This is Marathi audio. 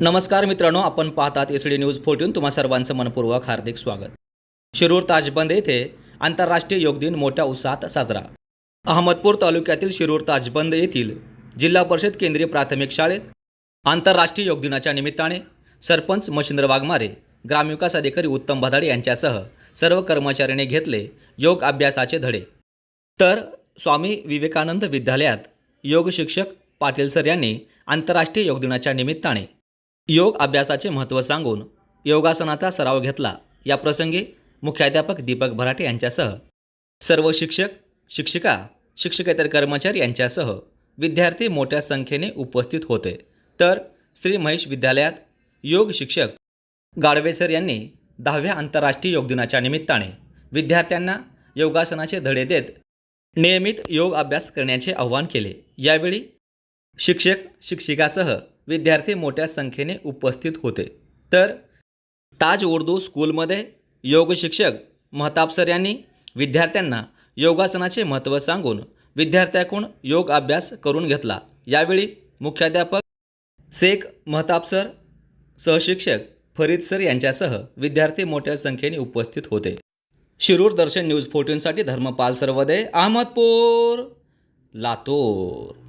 नमस्कार मित्रांनो आपण पाहतात एस डी न्यूज फोर्टीन तुम्हा सर्वांचं मनपूर्वक हार्दिक स्वागत. शिरूर ताजबंद येथे आंतरराष्ट्रीय योग दिन मोठ्या उत्साहात साजरा. अहमदपूर तालुक्यातील शिरूर ताजबंद येथील जिल्हा परिषद केंद्रीय प्राथमिक शाळेत आंतरराष्ट्रीय योग दिनाच्या निमित्ताने सरपंच मच्छिंद्र वाघमारे ग्रामविकास अधिकारी उत्तम भदाडे यांच्यासह सर्व कर्मचाऱ्यांनी घेतले योग अभ्यासाचे धडे. तर स्वामी विवेकानंद विद्यालयात योग शिक्षक पाटील सर यांनी आंतरराष्ट्रीय योग दिनाच्या निमित्ताने योग अभ्यासाचे महत्त्व सांगून योगासनाचा सराव घेतला. या प्रसंगी मुख्याध्यापक दीपक भराटे यांच्यासह सर्व शिक्षक शिक्षिका शिक्षकेतर कर्मचारी यांच्यासह विद्यार्थी मोठ्या संख्येने उपस्थित होते. तर श्री महेश विद्यालयात योग शिक्षक गाडवेसर यांनी दहाव्या आंतरराष्ट्रीय योग दिनाच्या निमित्ताने विद्यार्थ्यांना योगासनाचे धडे देत नियमित योग अभ्यास करण्याचे आवाहन केले. यावेळी शिक्षक शिक्षिकासह विद्यार्थी मोठ्या संख्येने उपस्थित होते. तर ताज उर्दू स्कूलमध्ये योग शिक्षक महताब सर यांनी विद्यार्थ्यांना योगासनाचे महत्त्व सांगून विद्यार्थ्याकडून योग अभ्यास करून घेतला. यावेळी मुख्याध्यापक शेख महताब सर सहशिक्षक फरीद सर यांच्यासह विद्यार्थी मोठ्या संख्येने उपस्थित होते. शिरूर दर्शन न्यूज फोर्टीनसाठी धर्मपाल सरवदे अहमदपूर लातूर.